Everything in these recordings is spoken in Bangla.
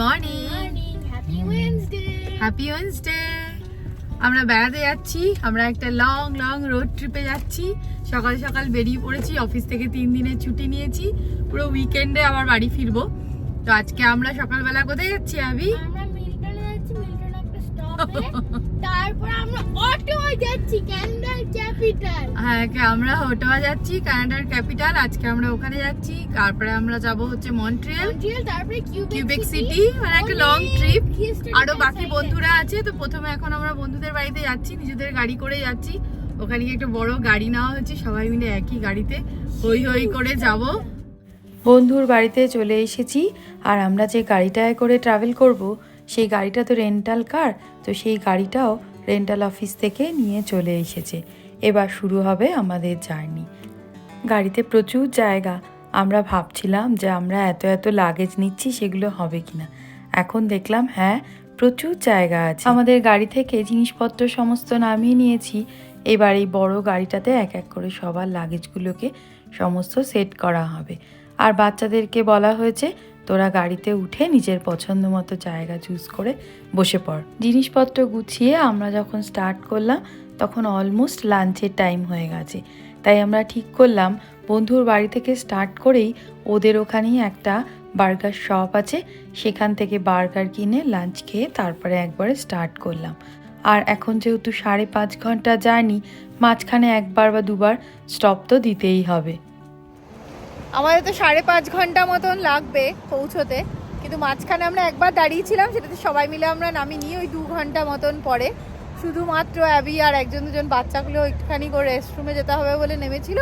Morning happy Wednesday happy Wednesday আমরা বেড়াতে যাচ্ছি আমরা একটা লং লং রোড ট্রিপে যাচ্ছি। সকাল সকাল বেরিয়ে পড়েছি অফিস থেকে তিন দিনের ছুটি নিয়েছি। পুরো উইকেন্ডে আবার বাড়ি ফিরবো। তো আজকে আমরা সকালবেলা কোথায় যাচ্ছি আবি? তারপর আমরা অটো যাচ্ছি হ্যাঁ আমরা হোটোয়া যাচ্ছি কানাডার ক্যাপিটাল। আজকে আমরা ওখানে যাচ্ছি। তারপরে আমরা যাব হচ্ছে মন্ট্রিয়াল। মন্ট্রিয়াল তারপরে কিউবেক সিটি। মানে একটা লং ট্রিপ আরও বাকি বন্ধুরা আছে তো প্রথমে এখন আমরা বন্ধুদের বাড়িতে যাচ্ছি নিজেদের গাড়ি করে যাচ্ছি। ওখানে একটা বড় গাড়ি নেওয়া হয়েছে সবাই মিলে একই গাড়িতে হই হই করে যাব। বন্ধুর বাড়িতে চলে এসেছি আর আমরা যে গাড়িটায় করে ট্রাভেল করব সেই গাড়িটা তো রেন্টাল কার তো সেই গাড়িটাও রেন্টাল অফিস থেকে নিয়ে চলে এসেছে। এবার শুরু হবে আমাদের জার্নি। গাড়িতে প্রচুর জায়গা। আমরা ভাবছিলাম যে আমরা এত এত লাগেজ নিচ্ছি, সেগুলো হবে কিনা। এখন দেখলাম হ্যাঁ প্রচুর জায়গা আছে। আমাদের গাড়ি থেকে জিনিসপত্র সমস্ত নামিয়ে নিয়েছি। এবার এই বড় গাড়িটাতে এক এক করে সবার লাগেজগুলোকে সমস্ত সেট করা হবে। আর বাচ্চাদেরকে বলা হয়েছে, তোরা গাড়িতে উঠে নিজের পছন্দ মতো জায়গা চুজ করে বসে পড়। জিনিসপত্র গুছিয়ে আমরা যখন স্টার্ট করলাম তখন অলমোস্ট লাঞ্চের টাইম হয়ে গেছে। তাই আমরা ঠিক করলাম, বন্ধুর বাড়ি থেকে স্টার্ট করেই ওদের ওখানেই একটা বার্গার শপ আছে। সেখান থেকে বার্গার কিনে লাঞ্চ খেয়ে তারপরে একবারে স্টার্ট করলাম। আর এখন যেহেতু সাড়ে পাঁচ ঘণ্টা জার্নি মাঝখানে একবার বা দুবার স্টপ তো দিতেই হবে। আমাদের তো সাড়ে পাঁচ ঘণ্টা মতন লাগবে পৌঁছোতে, কিন্তু মাঝখানে আমরা একবার দাঁড়িয়েছিলাম, সেটাতে সবাই মিলে আমরা নামিনি ওই দু ঘণ্টা মতন পরে। শুধুমাত্র অ্যাবি আর একজন দুজন বাচ্চাগুলো একটুখানি করে রেস্টরুমে যেতে হবে বলে নেমেছিল,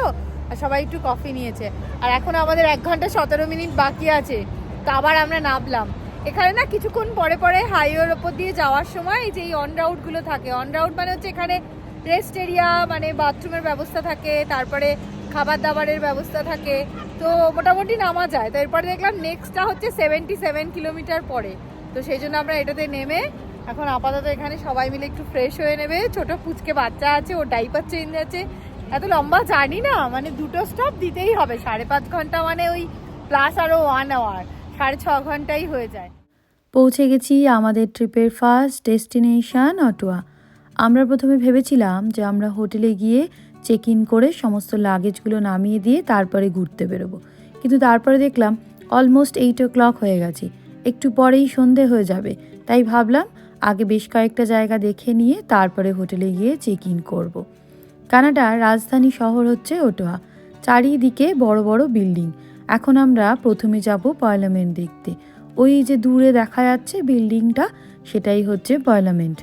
আর সবাই একটু কফি নিয়েছে। আর এখন আমাদের এক ঘণ্টা সতেরো মিনিট বাকি আছে, তো আবার আমরা নামলাম। এখানে না কিছুক্ষণ পরে পরে হাইওয়ের ওপর দিয়ে যাওয়ার সময় যে অন রাউটগুলো থাকে অন রাউট মানে হচ্ছে এখানে রেস্ট এরিয়া মানে বাথরুমের ব্যবস্থা থাকে, তারপরে খাবার দাবারের ব্যবস্থা থাকে। তো মোটামুটি নামা যায়। তো এরপরে দেখলাম নেক্সটটা হচ্ছে সেভেন্টি সেভেন কিলোমিটার পরে। তো সেই জন্য আমরা এটাতে নেমে এখন আপাতত এখানে সবাই মিলে একটু ফ্রেশ হয়ে নেবে। ছোট ফুচকে বাচ্চা আছে ও ডাইপার চেঞ্জ আছে। এত লম্বা জানি না মানে দুটো স্টপ দিতেই হবে। সাড়ে পাঁচ ঘণ্টা মানে ওই প্লাস আরও ওয়ান আওয়ার সাড়ে ছ ঘন্টাই হয়ে যায়। পৌঁছে গেছি আমাদের ট্রিপের ফার্স্ট ডেস্টিনেশন অটোয়া। আমরা প্রথমে ভেবেছিলাম যে আমরা হোটেলে গিয়ে চেক ইন করে সমস্ত লাগেজগুলো নামিয়ে দিয়ে তারপরে ঘুরতে বেরোবো। কিন্তু তারপরে দেখলাম অলমোস্ট এইট ও ক্লক হয়ে গেছে। একটু পরেই সন্ধে হয়ে যাবে, তাই ভাবলাম আগে বেশ কয়েকটা জায়গা দেখে নিয়ে তারপরে হোটেলে গিয়ে চেক ইন করব। কানাডার রাজধানী শহর হচ্ছে ওটোয়া চারিদিকে বড় বড় বিল্ডিং। এখন আমরা প্রথমে যাব পার্লামেন্ট দেখতে। ওই যে দূরে দেখা যাচ্ছে বিল্ডিংটা, সেটাই হচ্ছে পার্লামেন্ট।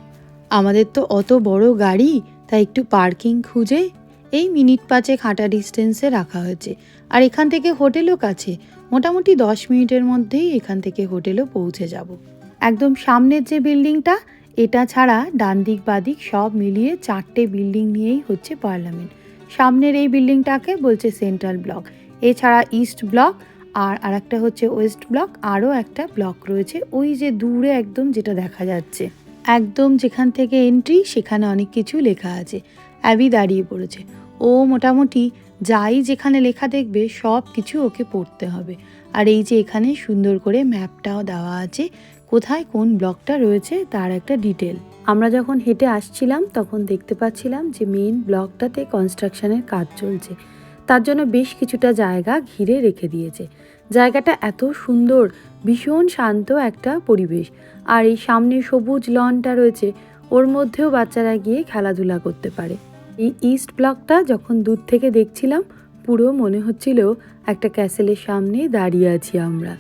আমাদের তো অত বড় গাড়ি, তাই একটু পার্কিং খুঁজে এই মিনিট পাঁচেক হাঁটা ডিস্টেন্সে রাখা হয়েছে। আর এখান থেকে হোটেলও কাছে। মোটামুটি দশ মিনিটের মধ্যেই এখান থেকে হোটেলও পৌঁছে যাব। একদম সামনের যে বিল্ডিংটা, এটা ছাড়া ডান দিক বাদিক সব মিলিয়ে চারটে বিল্ডিং নিয়েই হচ্ছে পার্লামেন্ট। সামনের এই বিল্ডিংটাকে বলছে সেন্ট্রাল ব্লক। এছাড়া ইস্ট ব্লক আর আরেকটা হচ্ছে ওয়েস্ট ব্লক, আরও একটা ব্লক রয়েছে ওই যে দূরে একদম যেটা দেখা যাচ্ছে। একদম যেখান থেকে এন্ট্রি, সেখানে অনেক কিছু লেখা আছে। অ্যাবি দাঁড়িয়ে পড়েছে। ও মোটামুটি যাই যেখানে লেখা দেখবে, সব কিছু ওকে পড়তে হবে। আর এই যে এখানে সুন্দর করে ম্যাপটাও দেওয়া আছে। কোথায় কোন ব্লকটা রয়েছে তার একটা ডিটেল আমরা যখন হেঁটে আসছিলাম, তখন দেখতে পাচ্ছিলাম যে মেইন ব্লকটাতে কনস্ট্রাকশনের কাজ চলছে। তার জন্য বেশ কিছুটা জায়গা ঘিরে রেখে দিয়েছে। জায়গাটা এত সুন্দর, ভীষণ শান্ত একটা পরিবেশ। আর এই সামনে সবুজ লনটা রয়েছে, ওর মধ্যেও বাচ্চারা গিয়ে খেলাধুলা করতে পারে। এই ইস্ট ব্লকটা যখন দূর থেকে দেখছিলাম, পুরো মনে হচ্ছিল একটা ক্যাসেলের সামনে দাঁড়িয়ে আছি আমরা।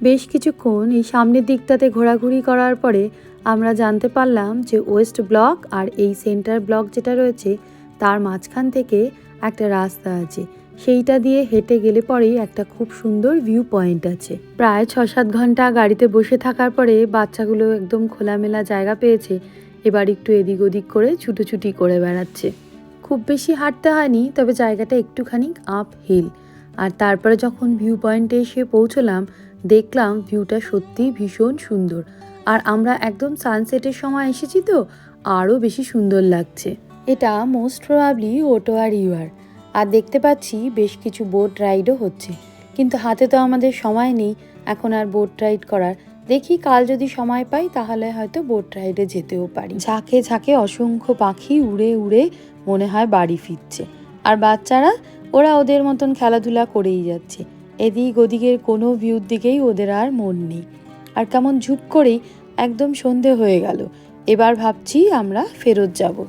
বেশ কিছুক্ষণ এই সামনের দিকটাতে ঘোরাঘুরি করার পরে আমরা জানতে পারলাম যে ওয়েস্ট ব্লক আর এই সেন্টার ব্লক যেটা রয়েছে, তার মাঝখান থেকে একটা রাস্তা আছে। সেইটা দিয়ে হেঁটে গেলে পরেই একটা খুব সুন্দর ভিউ পয়েন্ট আছে। প্রায় ছ সাত ঘণ্টা গাড়িতে বসে থাকার পরে বাচ্চাগুলো একদম খোলামেলা জায়গা পেয়েছে। এবার একটু এদিক ওদিক করে ছুটোছুটি করে বেড়াচ্ছে। খুব বেশি হাঁটতে হয়নি, তবে জায়গাটা একটুখানি আপ হিল আর তারপরে যখন ভিউ পয়েন্টে এসে পৌঁছলাম দেখলাম ভিউটা সত্যি ভীষণ সুন্দর। আর আমরা একদম সানসেটের সময় এসেছি তো, আরও বেশি সুন্দর লাগছে। এটা মোস্ট প্রবাবলি ওটোয়ার রিভার আর দেখতে পাচ্ছি বেশ কিছু বোট রাইডও হচ্ছে। কিন্তু হাতে তো আমাদের সময় নেই এখন আর বোট রাইড করার। দেখি কাল যদি সময় পাই তাহলে হয়তো বোট রাইডে যেতেও পারি। ঝাঁকে ঝাঁকে অসংখ্য পাখি উড়ে উড়ে মনে হয় বাড়ি ফিরছে। আর বাচ্চারা, ওরা ওদের মতন খেলাধুলা করেই যাচ্ছে। এদিক ওদিকের কোনো ভিউর দিকেই ওদের আর মন নেই। আর কেমন ঝুপ করেই একদম সন্ধে হয়ে গেল। এবার ভাবছি আমরা ফেরত যাব।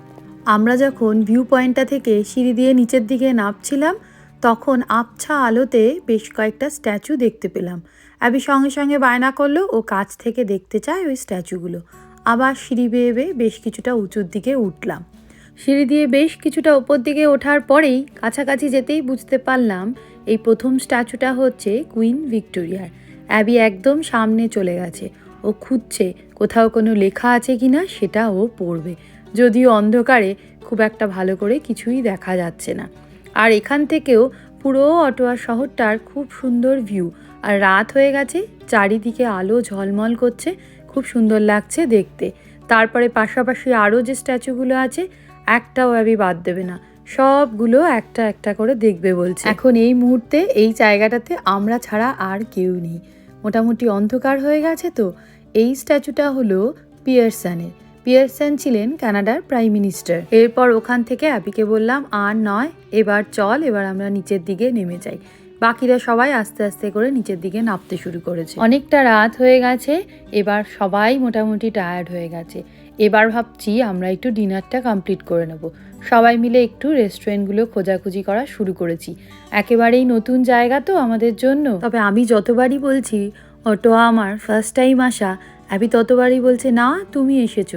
আমরা যখন ভিউ পয়েন্টটা থেকে সিঁড়ি দিয়ে নিচের দিকে নামছিলাম, তখন আবছা আলোতে বেশ কয়েকটা স্ট্যাচু দেখতে পেলাম। অ্যাবি সঙ্গে সঙ্গে বায়না করল, ও কাছ থেকে দেখতে চায় ওই স্ট্যাচুগুলো। আবার সিঁড়ি বেয়ে বেয়ে বেশ কিছুটা উঁচুর দিকে উঠলাম। সিঁড়ি দিয়ে বেশ কিছুটা ওপর দিকে ওঠার পরেই কাছাকাছি যেতেই বুঝতে পারলাম এই প্রথম স্ট্যাচুটা হচ্ছে কুইন ভিক্টোরিয়ার। অ্যাবি একদম সামনে চলে গেছে। ও খুঁজছে কোথাও কোনো লেখা আছে কিনা সেটা ও পড়বে। যদিও অন্ধকারে খুব একটা ভালো করে কিছুই দেখা যাচ্ছে না। আর এখান থেকেও পুরো অটোয়া শহরটার খুব সুন্দর ভিউ। আর রাত হয়ে গেছে, চারিদিকে আলো ঝলমল করছে, খুব সুন্দর লাগছে দেখতে। তারপরে পাশাপাশি আরও যে স্ট্যাচুগুলো আছে, একটাও অ্যাবি বাদ দেবে না। সবগুলো একটা একটা করে দেখবে বলছে। এখন এই মুহূর্তে এই জায়গাটাতে আমরা ছাড়া আর কেউ নেই। মোটামুটি অন্ধকার হয়ে গেছে তো। এই স্ট্যাচুটা হলো পিয়ারসনের পিয়ারসন ছিলেন কানাডার প্রাইম মিনিস্টার। এরপর ওখান থেকে অ্যাপিকে বললাম, আর নয়, এবার চল, এবার আমরা নিচের দিকে নেমে যাই। বাকিরা সবাই আস্তে আস্তে করে নিচের দিকে নামতে শুরু করেছে। অনেকটা রাত হয়ে গেছে, এবার সবাই মোটামুটি টায়ার্ড হয়ে গেছে। এবার ভাবছি আমরা একটু ডিনারটা কমপ্লিট করে নেব। সবাই মিলে একটু রেস্টুরেন্টগুলো খোঁজাখুঁজি করা শুরু করেছি। একেবারেই নতুন জায়গা তো আমাদের জন্য। তবে আমি যতবারই বলছি অটোয়া আমার ফার্স্ট টাইম আসা অ্যাবি ততবারই বলছে, না, তুমি এসেছ।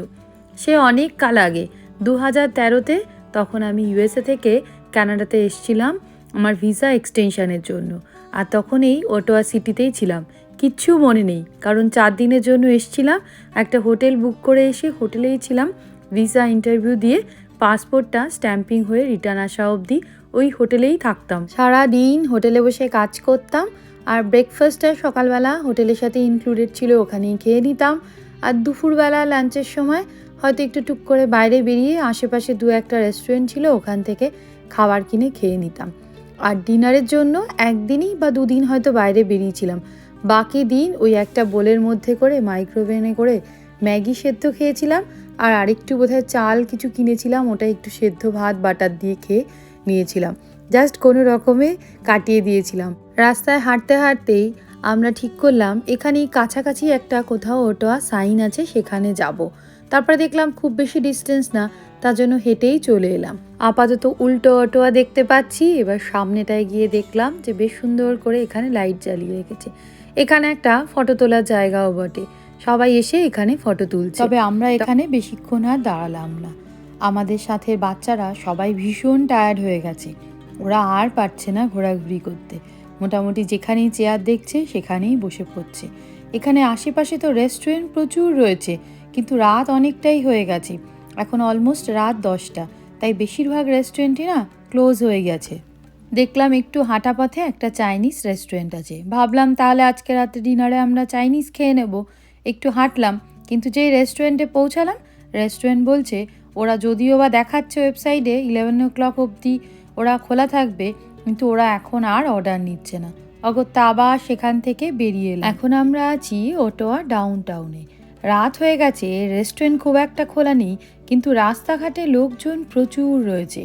সে অনেক কাল আগে দু হাজার তেরোতে তখন আমি ইউএসএ থেকে কানাডাতে এসেছিলাম আমার ভিসা এক্সটেনশানের জন্য। আর তখন এই অটোয়া সিটিতেই ছিলাম। কিচ্ছু মনে নেই। কারণ চার দিনের জন্য এসেছিলাম, একটা হোটেল বুক করে এসে হোটেলেই ছিলাম, ভিসা ইন্টারভিউ দিয়ে পাসপোর্টটা স্ট্যাম্পিং হয়ে রিটার্ন আসা অবধি ওই হোটেলেই থাকতাম। সারা দিন হোটেলে বসে কাজ করতাম আর ব্রেকফাস্টটা সকালবেলা হোটেলের সাথে ইনক্লুডেড ছিল, ওখানেই খেয়ে নিতাম। আর দুপুরবেলা লাঞ্চের সময় হয়তো একটু টুক করে বাইরে বেরিয়ে আশেপাশে দু একটা রেস্টুরেন্ট ছিল, ওখান থেকে খাবার কিনে খেয়ে নিতাম। আর ডিনারের জন্য একদিনই বা দুদিন হয়তো বাইরে বেরিয়েছিলাম। বাকি দিন ওই একটা বোলের মধ্যে করে মাইক্রোওভেনে করে ম্যাগি সেদ্ধ খেয়েছিলাম। আর আরেকটু বোধহয় চাল কিছু কিনেছিলাম, ওটা একটু সেদ্ধ ভাত, বাটার দিয়ে খেয়ে নিয়েছিলাম। জাস্ট কোনো রকমে কাটিয়ে দিয়েছিলাম। রাস্তায় হাঁটতে হাঁটতেই আমরা ঠিক করলাম, এখানেই কাছাকাছি একটা কোথাও অটোয়া সাইন আছে, সেখানে যাব। তারপরে দেখলাম খুব বেশি ডিস্টেন্স না, তার জন্য হেঁটেই চলে এলাম। আপাতত উল্টো অটোয়া দেখতে পাচ্ছি, এবার সামনেটায় গিয়ে দেখলাম যে বেশ সুন্দর করে এখানে লাইট জ্বালিয়ে রেখেছে। এখানে একটা ফটো তোলার জায়গাও বটে। সবাই এসে এখানে ফটো তুলছে। তবে আমরা এখানে বেশিক্ষণ আর দাঁড়ালাম না। আমাদের সাথে বাচ্চারা সবাই ভীষণ টায়ার্ড হয়ে গেছে। ওরা আর পারছে না ঘোরাঘুরি করতে। মোটামুটি যেখানেই চেয়ার দেখছে, সেখানেই বসে পড়ছে। এখানে আশেপাশে তো রেস্টুরেন্ট প্রচুর রয়েছে, কিন্তু রাত অনেকটাই হয়ে গেছে। এখন অলমোস্ট রাত দশটা। তাই বেশিরভাগ রেস্টুরেন্টই না ক্লোজ হয়ে গেছে। দেখলাম একটু হাঁটা পথে একটা চাইনিজ রেস্টুরেন্ট আছে। ভাবলাম তাহলে আজকে রাতে ডিনারে আমরা চাইনিজ খেয়ে নেব। একটু হাঁটলাম, কিন্তু যেই রেস্টুরেন্টে পৌঁছালাম, রেস্টুরেন্ট বলছে, ওরা যদিও বা দেখাচ্ছে ওয়েবসাইটে ইলেভেন ও ক্লক অবধি ওরা খোলা থাকবে, কিন্তু ওরা এখন আর অর্ডার নিচ্ছে না। অগত্যা আবার সেখান থেকে বেরিয়ে এলাম। এখন আমরা আছি ওটোয়া ডাউন টাউনে রাত হয়ে গেছে, রেস্টুরেন্ট খুব একটা খোলা নেই, কিন্তু রাস্তাঘাটে লোকজন প্রচুর রয়েছে।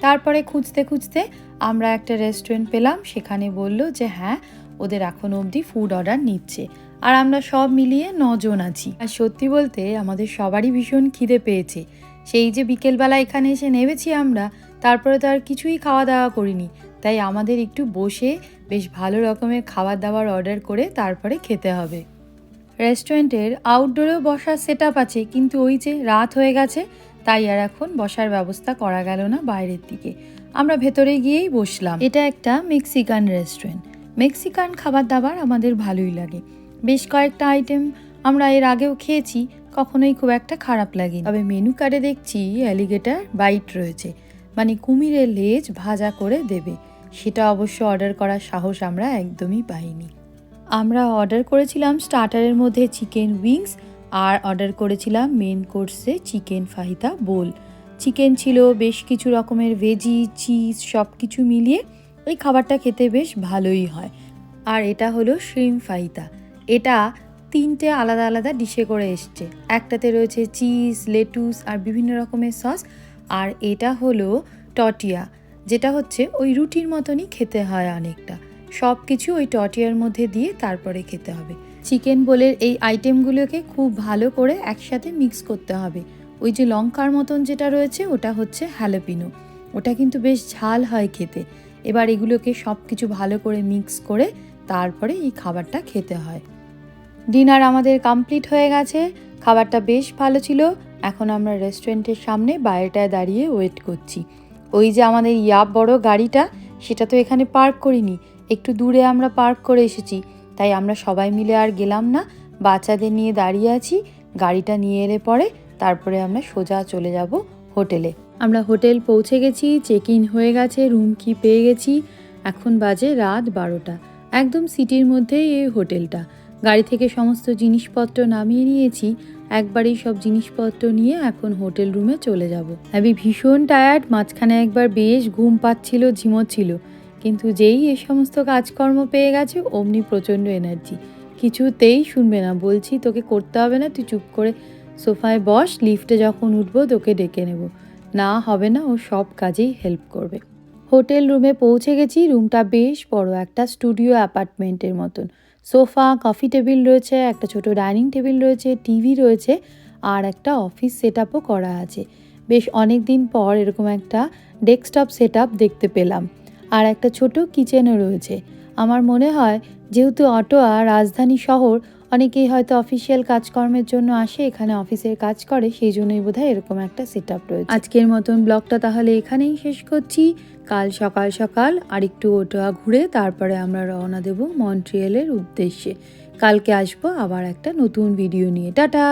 তারপরে খুঁজতে খুঁজতে আমরা একটা রেস্টুরেন্ট পেলাম, সেখানে বলল যে হ্যাঁ ওদের এখন অবধি ফুড অর্ডার নিচ্ছে। আর আমরা সব মিলিয়ে নজন আছি। আর সত্যি বলতে আমাদের সবারই ভীষণ খিদে পেয়েছে। সেই যে বিকেলবেলা এখানে এসে নেমেছি আমরা, তারপরে তো আর কিছুই খাওয়া দাওয়া করিনি। তাই আমাদের একটু বসে বেশ ভালো রকমের খাবার দাবার অর্ডার করে তারপরে খেতে হবে। রেস্টুরেন্টের আউটডোরেও বসার সেট আছে, কিন্তু ওই যে রাত হয়ে গেছে তাই আর এখন বসার ব্যবস্থা করা গেল না বাইরের দিকে। আমরা ভেতরে গিয়েই বসলাম। এটা একটা মেক্সিকান রেস্টুরেন্ট। মেক্সিকান খাবার দাবার আমাদের ভালোই লাগে। বেশ কয়েকটা আইটেম আমরা এর আগেও খেয়েছি, কখনোই খুব একটা খারাপ লাগে তবে মেনু কার্ডে দেখছি অ্যালিগেটার বাইট রয়েছে। মানে কুমিরের লেজ ভাজা করে দেবে। সেটা অবশ্য অর্ডার করার সাহস আমরা একদমই পাইনি। আমরা অর্ডার করেছিলাম স্টার্টারের মধ্যে চিকেন উইংস আর অর্ডার করেছিলাম মেন কোর্সে চিকেন ফাহিতা বোল। চিকেন ছিল বেশ কিছু রকমের ভেজি চিজ সব কিছু মিলিয়ে ওই খাবারটা খেতে বেশ ভালোই হয়। আর এটা হলো শ্রিম ফাহিতা এটা তিনটে আলাদা আলাদা ডিশে করে এসছে। একটাতে রয়েছে চিজ লেটুস আর বিভিন্ন রকমের সস আর এটা হলো টটিয়া যেটা হচ্ছে ওই রুটির মতনই খেতে হয় অনেকটা। সব কিছু ওই টটিয়ার মধ্যে দিয়ে তারপরে খেতে হবে। চিকেন বোলের এই আইটেমগুলোকে খুব ভালো করে একসাথে মিক্স করতে হবে। ওই যে লঙ্কার মতন যেটা রয়েছে, ওটা হচ্ছে হ্যালোপিনো ওটা কিন্তু বেশ ঝাল হয় খেতে। এবার এগুলোকে সব কিছু ভালো করে মিক্স করে তারপরে এই খাবারটা খেতে হয়। ডিনার আমাদের কমপ্লিট হয়ে গেছে। খাবারটা বেশ ভালো ছিল। এখন আমরা রেস্টুরেন্টের সামনে বাইরেটায় দাঁড়িয়ে ওয়েট করছি। ওই যে আমাদের ইয়াব বড় গাড়িটা, সেটা তো এখানে পার্ক করিনি। একটু দূরে আমরা পার্ক করে এসেছি। তাই আমরা সবাই মিলে আর গেলাম না। বাচ্চাদের নিয়ে দাঁড়িয়ে আছি, গাড়িটা নিয়ে এলে পরে, তারপরে আমরা সোজা চলে যাব হোটেলে। আমরা হোটেল পৌঁছে গেছি চেক ইন হয়ে গেছে রুম কি পেয়ে গেছি। এখন বাজে রাত বারোটা। একদম সিটির মধ্যেই এই হোটেলটা। গাড়ি থেকে সমস্ত জিনিসপত্র নামিয়ে নিয়েছি। একবারই সব জিনিসপত্র নিয়ে এখন হোটেল রুমে চলে যাব। আমি ভীষণ টায়ার্ড মাঝখানে একবার বেশ ঘুম পাচ্ছিল, ঝিমোচ্ছিল। কিন্তু যেই এ সমস্ত কাজকর্ম পেয়ে গেছে, অমনি প্রচণ্ড এনার্জি। কিছুতেই শুনবে না। বলছি, তোকে করতে হবে না, তুই চুপ করে সোফায় বস, লিফটে যখন উঠবো, তোকে ডেকে নেব। না, হবে না, ও সব কাজেই হেল্প করবে। হোটেল রুমে পৌঁছে গেছি। রুমটা বেশ বড়, একটা স্টুডিও অ্যাপার্টমেন্টের মতন। সোফা, কফি টেবিল রয়েছে, একটা ছোট ডাইনিং টেবিল রয়েছে, টিভি রয়েছে, আর একটা অফিস সেট করা আছে। বেশ অনেক দিন পর এরকম একটা ডেস্কটপ সেট দেখতে পেলাম। আর একটা ছোট কিচেনও রয়েছে। আমার মনে হয়, যেহেতু অটোয়া রাজধানী শহর, অনেকেই হয়তো অফিসিয়াল কাজকর্মের জন্য আসে, এখানে অফিসের কাজ করে সেই জন্যই বোধহয় এরকম একটা সেট আপ রয়েছে। আজকের মতন ব্লগটা তাহলে এখানেই শেষ করছি। কাল সকাল সকাল আরেকটু ওটোয়া ঘুরে তারপরে আমরা রওনা দেব মন্ট্রিয়েলের উদ্দেশ্যে। কালকে আসব আবার একটা নতুন ভিডিও নিয়ে। টাটা!